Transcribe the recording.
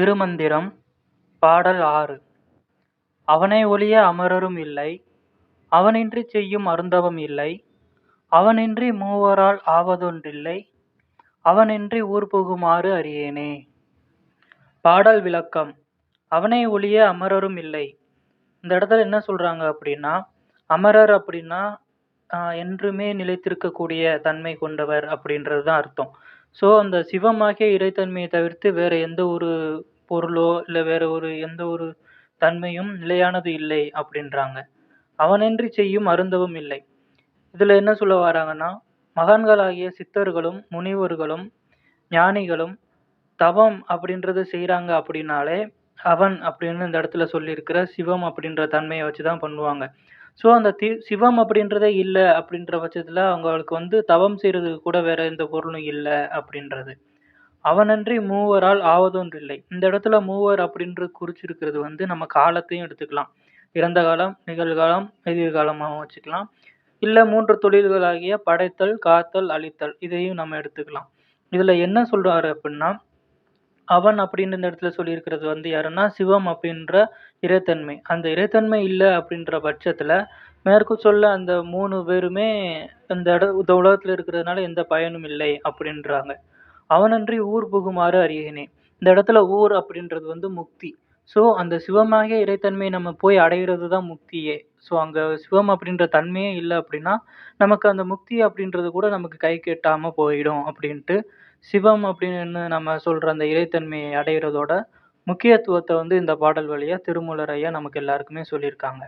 திருமந்திரம் பாடல் ஆறு. அவனை ஒழிய அமரரும் இல்லை அவனின்றிச் செய்யும் அருந்தவம் இல்லை அவனின்றி மூவரால் ஆவதொன்றில்லை அவனின்றி ஊர் புகுமாறு அறியேனே. பாடல் விளக்கம். அவனை ஒழிய அமரரும் இல்லை. இந்த இடத்துல என்ன சொல்றாங்க அப்படின்னா அமரர் அப்படின்னா ஆஹ், என்றுமே நிலைத்திருக்கக்கூடிய தன்மை கொண்டவர் அப்படின்றது தான் அர்த்தம். ஸோ அந்த சிவமாகிய இறைத்தன்மையை தவிர்த்து வேற எந்த ஒரு பொருளோ இல்லை வேற ஒரு எந்த ஒரு தன்மையும் நிலையானது இல்லை அப்படின்றாங்க. அவனின்றி செய்யும் அருந்தவும் இல்லை. இதுல என்ன சொல்ல வராங்கன்னா மகான்களாகிய சித்தர்களும் முனிவர்களும் ஞானிகளும் தவம் அப்படின்றது செய்றாங்க அப்படின்னாலே அவன் அப்படின்னு இந்த இடத்துல சொல்லியிருக்கிற சிவம் அப்படின்ற தன்மையை வச்சு தான் பண்ணுவாங்க. ஸோ அந்த தி சிவம் அப்படின்றதே இல்லை அப்படின்ற பட்சத்தில் அவங்களுக்கு வந்து தவம் செய்கிறதுக்கு கூட வேற எந்த பொருளும் இல்லை அப்படின்றது. அவனன்றி மூவரால் ஆவதொன்றில்லை. இந்த இடத்துல மூவர் அப்படின்ற குறிச்சிருக்கிறது வந்து நம்ம காலத்தையும் எடுத்துக்கலாம். இறந்த காலம் நிகழ்காலம் எதிர்காலமாகவும் வச்சுக்கலாம். இல்லை மூன்று தொழில்களாகிய படைத்தல் காத்தல் அழித்தல் இதையும் நம்ம எடுத்துக்கலாம். இதில் என்ன சொல்கிறாரு அப்படின்னா அவன் அப்படின்னு இந்த இடத்துல சொல்லியிருக்கிறது வந்து யாருன்னா சிவம் அப்படின்ற இறைத்தன்மை. அந்த இறைத்தன்மை இல்லை அப்படின்ற பட்சத்தில் மேற்கு சொல்ல அந்த மூணு பேருமே இந்த இட இந்த உலகத்தில் இருக்கிறதுனால எந்த பயனும் இல்லை அப்படின்றாங்க. அவனன்றி ஊர் புகுமாறு அறியேனே. இந்த இடத்துல ஊர் அப்படின்றது வந்து முக்தி. ஸோ அந்த சிவமாகிய இறைத்தன்மையை நம்ம போய் அடையிறது தான் முக்தியே. ஸோ அங்கே சிவம் அப்படின்ற தன்மையே இல்லை அப்படின்னா நமக்கு அந்த முக்தி அப்படின்றது கூட நமக்கு கை கெட்டாமல் போயிடும் அப்படின்ட்டு சிவம் அப்படின்னு நம்ம சொல்கிற அந்த இறைத்தன்மையை அடையிறதோட முக்கியத்துவத்தை வந்து இந்த பாடல் வழியாக திருமூலர் ஐயா நமக்கு எல்லாருக்குமே சொல்லியிருக்காங்க.